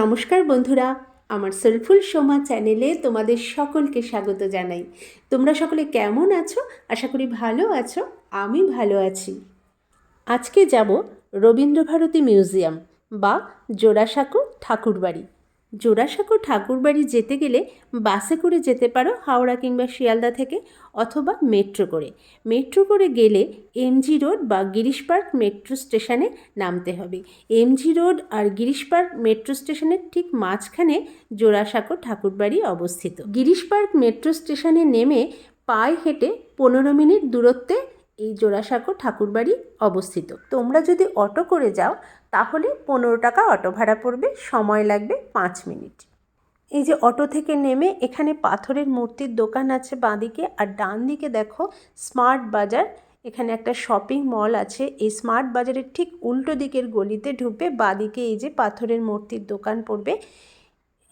নমস্কার বন্ধুরা, আমার সোলফুল সোমা চ্যানেলে তোমাদের সকলকে স্বাগত জানাই। তোমরা সকলে কেমন আছো? আশা করি ভালো আছো, আমি ভালো আছি। আজকে যাব রবীন্দ্রভারতী মিউজিয়াম বা জোড়াসাঁকো ঠাকুরবাড়ি। জোড়াসাঁকো ঠাকুরবাড়ি যেতে গেলে বাসে করে যেতে পারো হাওড়া কিংবা শিয়ালদা থেকে অথবা মেট্রো করে। মেট্রো করে গেলে এমজি রোড বা গিরিশ পার্ক মেট্রো স্টেশনে নামতে হবে। এমজি রোড আর গিরিশ পার্ক মেট্রো স্টেশনের ঠিক মাঝখানে জোড়াসাঁকো ঠাকুরবাড়ি অবস্থিত। গিরিশ পার্ক মেট্রো স্টেশনে নেমে পায়ে হেঁটে পনেরো মিনিট দূরত্বে এই জোড়াসাঁকো ঠাকুরবাড়ি অবস্থিত। তোমরা যদি অটো করে যাও, তাহলে পনেরো টাকা অটো ভাড়া পড়বে, সময় লাগবে পাঁচ মিনিট। এই যে অটো থেকে নেমে এখানে পাথরের মূর্তির দোকান আছে বাঁদিকে, আর ডান দিকে দেখো স্মার্ট বাজার। এখানে একটা শপিং মল আছে, এই স্মার্ট বাজারের ঠিক উল্টো দিকের গলিতে ঢুকবে, বাঁদিকে এই যে পাথরের মূর্তির দোকান পড়বে।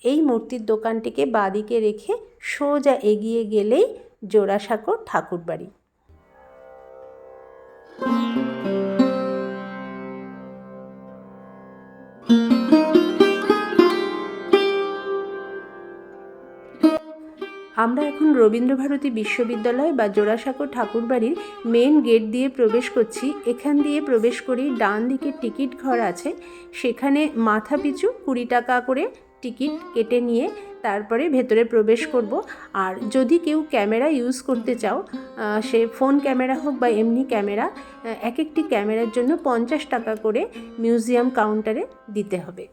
এই মূর্তির দোকানটিকে বাঁদিকে রেখে সোজা এগিয়ে গেলেই জোড়াসাঁকো ঠাকুরবাড়ি। আমরা এখন রবীন্দ্রভারতী বিশ্ববিদ্যালয় বা জোড়াসাঁকো ঠাকুরবাড়ির মেন গেট দিয়ে প্রবেশ করছি। এখান দিয়ে প্রবেশ করি, ডান দিকে টিকিট ঘর আছে। সেখানে মাথা পিছু কুড়ি টাকা করে টিকিট কেটে নিয়ে তারপরে ভেতরে প্রবেশ করব। আর যদি কেউ ক্যামেরা ইউজ করতে চাও সে ফোন ক্যামেরা হোক বা এমনি ক্যামেরা এক একটি ক্যামেরার জন্য পঞ্চাশ টাকা করে মিউজিয়াম কাউন্টারে দিতে হবে।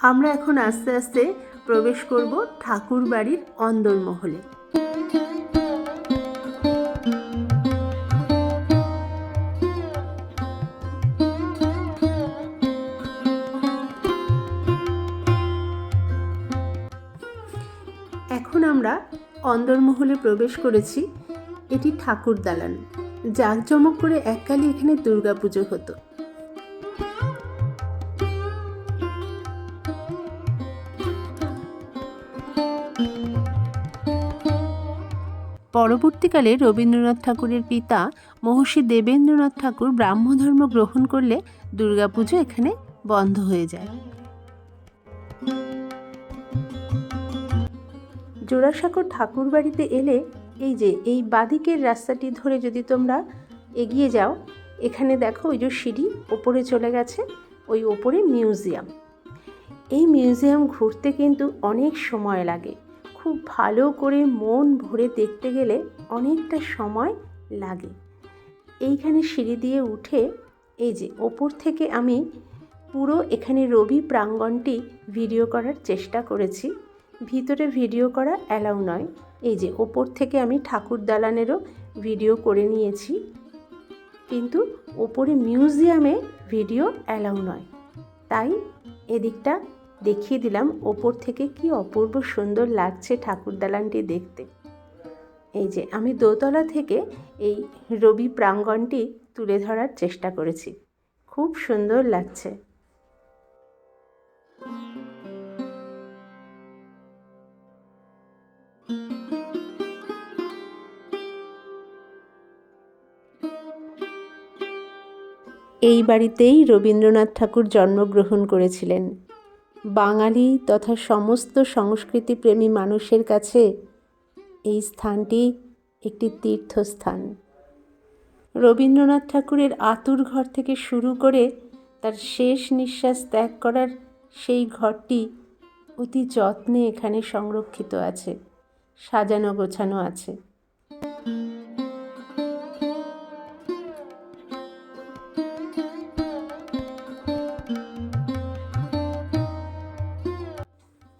আমরা এখন আস্তে আস্তে প্রবেশ করব ঠাকুর বাড়ির অন্দরমহলে। এখন আমরা অন্দরমহলে প্রবেশ করেছি, এটি ঠাকুর দালান জাঁকজমক করে এককালে এখানে দুর্গাপুজো হতো। পরবর্তীকালে রবীন্দ্রনাথ ঠাকুরের পিতা মহর্ষি দেবেন্দ্রনাথ ঠাকুর ব্রাহ্মধর্ম গ্রহণ করলে দুর্গাপুজো এখানে বন্ধ হয়ে যায়। জোড়াসাঁকো ঠাকুর বাড়িতে এলে এই যে, এই বাদিকের রাস্তাটি ধরে যদি তোমরা এগিয়ে যাও, এখানে দেখো ওই যে সিঁড়ি ওপরে চলে গেছে, ওই ওপরে মিউজিয়াম। এই মিউজিয়াম ঘুরতে কিন্তু অনেক সময় লাগে। খুব ভালো করে মন ভরে দেখতে গেলে অনেকটা সময় লাগে। এইখানে সিঁড়ি দিয়ে উঠে এই যে ওপর থেকে আমি পুরো এখানে রবি প্রাঙ্গণটি ভিডিও করার চেষ্টা করেছি। ভিতরে ভিডিও করা অ্যালাউ নয়। এই যে ওপর থেকে আমি ঠাকুর দালানেরও ভিডিও করে নিয়েছি। কিন্তু ওপরে মিউজিয়ামে ভিডিও অ্যালাউ নয়। তাই এদিকটা দেখিয়ে দিলাম ওপর থেকে কি অপূর্ব সুন্দর লাগছে ঠাকুর দালানটি দেখতে। এই যে, আমি দোতলা থেকে এই রবি প্রাঙ্গণটি তুলে ধরার চেষ্টা করেছি। খুব সুন্দর লাগছে। এই বাড়িতেই রবীন্দ্রনাথ ঠাকুর জন্মগ্রহণ করেছিলেন। বাঙালি তথা সমস্ত সংস্কৃতিপ্রেমী মানুষের কাছে এই স্থানটি একটি তীর্থস্থান। রবীন্দ্রনাথ ঠাকুরের আতুর ঘর থেকে শুরু করে তার শেষ নিঃশ্বাস ত্যাগ করার সেই ঘরটি অতি যত্নে এখানে সংরক্ষিত আছে, সাজানো গোছানো আছে।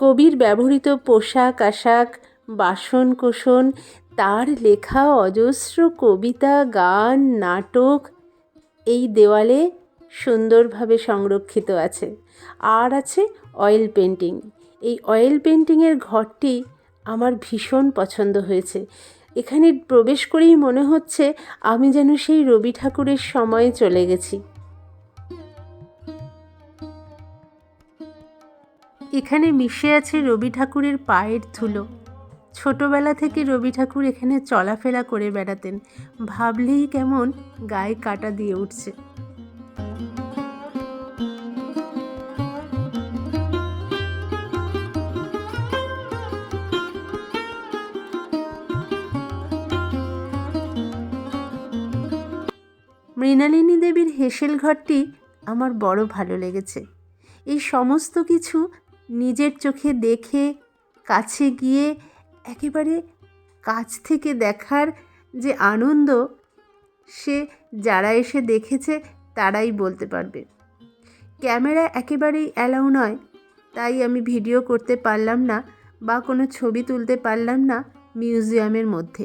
কবির ব্যবহৃত পোশাক, আশাক বাসন কোসন তার লেখা অজস্র কবিতা, গান, নাটক এই দেওয়ালে সুন্দরভাবে সংরক্ষিত আছে। আর আছে অয়েল পেন্টিং এই অয়েল পেন্টিংয়ের ঘরটি আমার ভীষণ পছন্দ হয়েছে। এখানে প্রবেশ করেই মনে হচ্ছে আমি যেন সেই রবি ঠাকুরের সময়ে চলে গেছি। এখানে মিশে আছে রবি ঠাকুরের পায়ের ধুলো। ছোটবেলা থেকে রবি ঠাকুর এখানে চলাফেরা করে বেড়াতেন। ভাবলেই কেমন গায়ে কাটা দিয়ে উঠছে। মৃণালিনী দেবীর হেসেল ঘরটি আমার বড় ভালো লেগেছে। এই সমস্ত কিছু নিজের চোখে দেখে কাছে গিয়ে একেবারে কাছ থেকে দেখার যে আনন্দ, সে যারা এসে দেখেছে তারাই বলতে পারবে। ক্যামেরা একেবারেই অ্যালাউ নয়, তাই আমি ভিডিও করতে পারলাম না বা কোনো ছবি তুলতে পারলাম না মিউজিয়ামের মধ্যে।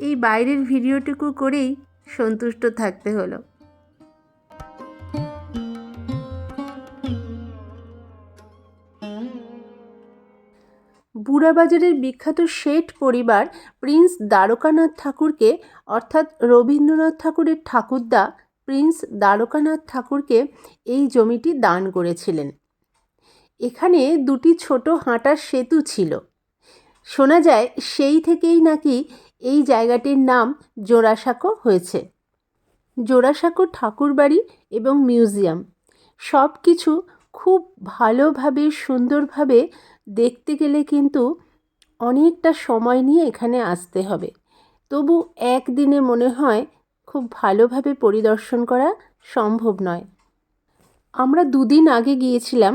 এই বাইরের ভিডিওটুকু করেই সন্তুষ্ট থাকতে হলো। বুড়াবাজারের বিখ্যাত শেঠ পরিবার প্রিন্স দ্বারকানাথ ঠাকুরকে, অর্থাৎ রবীন্দ্রনাথ ঠাকুরের ঠাকুরদা প্রিন্স দ্বারকানাথ ঠাকুরকে এই জমিটি দান করেছিলেন। এখানে দুটি ছোট হাঁটার সেতু ছিল। শোনা যায় সেই থেকেই নাকি এই জায়গাটির নাম জোড়াসাঁকো হয়েছে। জোড়াসাঁকো ঠাকুরবাড়ি এবং মিউজিয়াম। সব কিছু খুব ভালোভাবে, সুন্দরভাবে দেখতে গেলে কিন্তু অনেকটা সময় নিয়ে এখানে আসতে হবে। তবু একদিনে মনে হয় খুব ভালোভাবে পরিদর্শন করা সম্ভব নয়। আমরা দুদিন আগে গিয়েছিলাম,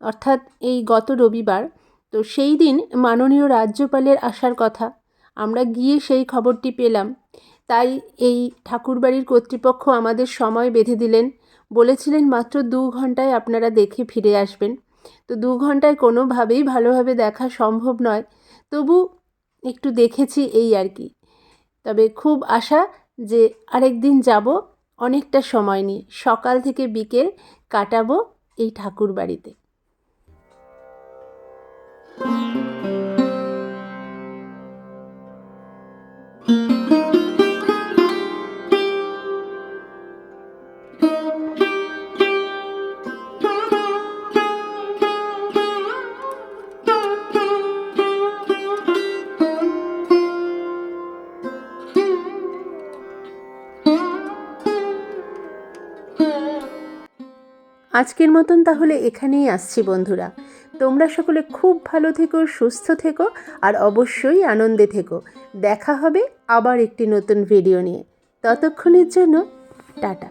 অর্থাৎ এই গত রবিবার। তো সেই দিন মাননীয় রাজ্যপালের আসার কথা। আমরা গিয়ে সেই খবরটি পেলাম। তাই এই ঠাকুরবাড়ির কর্তৃপক্ষ আমাদের সময় বেঁধে দিলেন। বলেছিলেন মাত্র দু ঘন্টায় আপনারা দেখে ফিরে আসবেন। তো দু ঘন্টায় কোনোভাবেই ভালোভাবে দেখা সম্ভব নয়। তবু একটু দেখেছি এই আর কি। তবে খুব আশা যে আরেক দিন যাব, অনেকটা সময় নিয়ে। সকাল থেকে বিকেল কাটাবো এই ঠাকুর বাড়িতে আজকের মতন তাহলে এখানেই আসছি বন্ধুরা। তোমরা সকলে খুব ভালো থেকো, সুস্থ থেকো, আর অবশ্যই আনন্দে থেকো। দেখা হবে আবার একটি নতুন ভিডিও নিয়ে। ততক্ষণের জন্য, টাটা।